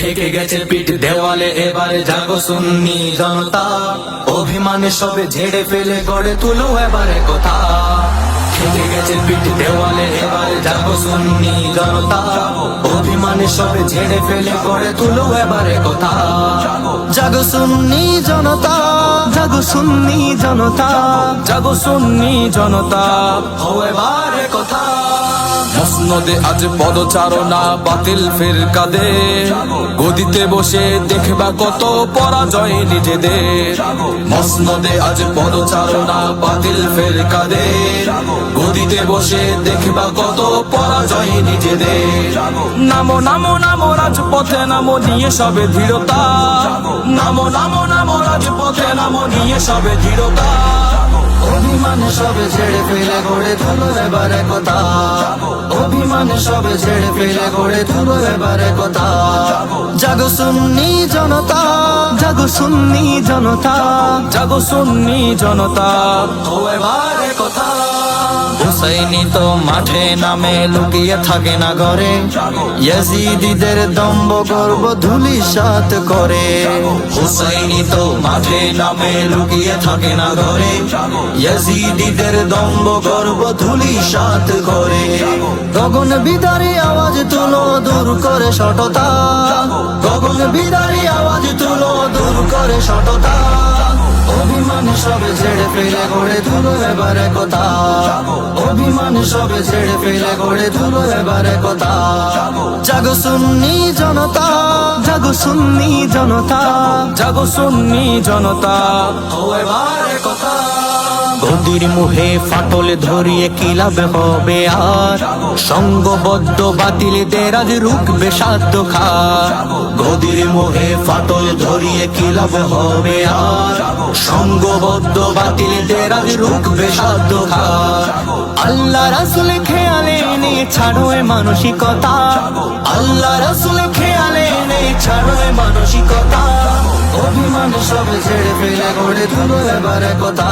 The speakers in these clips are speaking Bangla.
ঠেকে গেছে পিঠ দেওয়ালে, এবারে জাগো সুন্নি জনতা। অভিমানে সবে ঝেড়ে ফেলে, গড়ে তুলো এবারে কথা। ঠেকে গেছে পিঠ দেওয়ালে, এবারে জাগো সুন্নি জনতা। অভিমানে সবে ঝেড়ে ফেলে, গড়ে তুলো এবারে কথা। জাগো সুন্নি জনতা, জাগো সুন্নি জনতা, জাগো সুন্নি জনতা। ও এবারে কথা। মসনদে আজ পদচারণা, বাতিল ফের কাদে গদিতে বসে দেখবা কত পরাজয় নিজেদের। মসনদে আজ পদচারণা, বাতিল ফের কাদে গদিতে বসে দেখবা কত পরাজয় নিজেদের। নামো নামো নামো, রাজপথে নামো, নিয়ে সবে দৃঢ়তা। নামো নামো নামো, রাজপথে নামো, নিয়ে সবে দৃঢ়তা। অভিমান সবে ছেড়ে ফেলে গড়ে তুলো এবারে কথা অভিমান সবে ছেড়ে ফেলে গড়ে তুলো এবারে কথা। জাগো সুন্নি জনতা, জাগো সুন্নি জনতা, জাগো সুন্নি জনতা। ও এবারে কথা। হুসাইনি তো মাঠে নামে, লুকিয়ে থাকে না ঘরে। ইয়াজিদিদের দম্ব গর্ব ধুলি সাত করে। হুসাইনি তো মাঠে নামে, লুকিয়ে থাকে না ঘরে। ইয়াজিদিদের দম্ব গর্ব ধুলি সাত করে। গগন বিদারি আওয়াজ তুলো, দূর করে সটতা গগন বিদারি আওয়াজ তুলো, দূর করে সটতা অভিমান সবে ছেড়ে ফেলে গড়ে তুলো এবারে কথা সবে ছেড়ে ফেলে করে ধুলো এবারে কথা। জাগো সুন্নি জনতা। জাগো সুন্নি জনতা। জাগো সুন্নি জনতা। ও এবারে। গদির মুহে ফাটল ধরিয়ে কিলাব হবে আর? সঙ্গবদ্ধ বাতিলদের আজ রুখবে সাধ্য খা গদির মুহে ফাটল ধরিয়ে কিলাব হবে আর? সঙ্গবদ্ধ বাতিলদের আজ রুখবে সাধ্য খা আল্লাহ রাসুল খেয়ালে নিয়ে ছাড়ো মানসিকতা। সবে ছেড়ে ফেলে গড়ে তুলো এবারে কথা।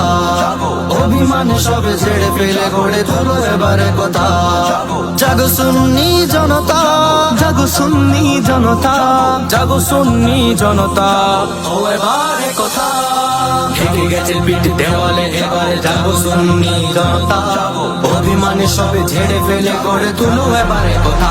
অভিমান সবে ছেড়ে ফেলে গড়ে তুলো এবারে কথা। জাগো সুন্নি জনতা। জাগো সুন্নি জনতা। জাগো সুন্নি জনতা। ও এবারে কথা। ঠেকে গেছে পিঠ দেওয়ালে, এবারে যাব সুন্নি জনতা। অভিমানে সবে ঝেড়ে ফেলে গড়ে তুলো এবারে কথা।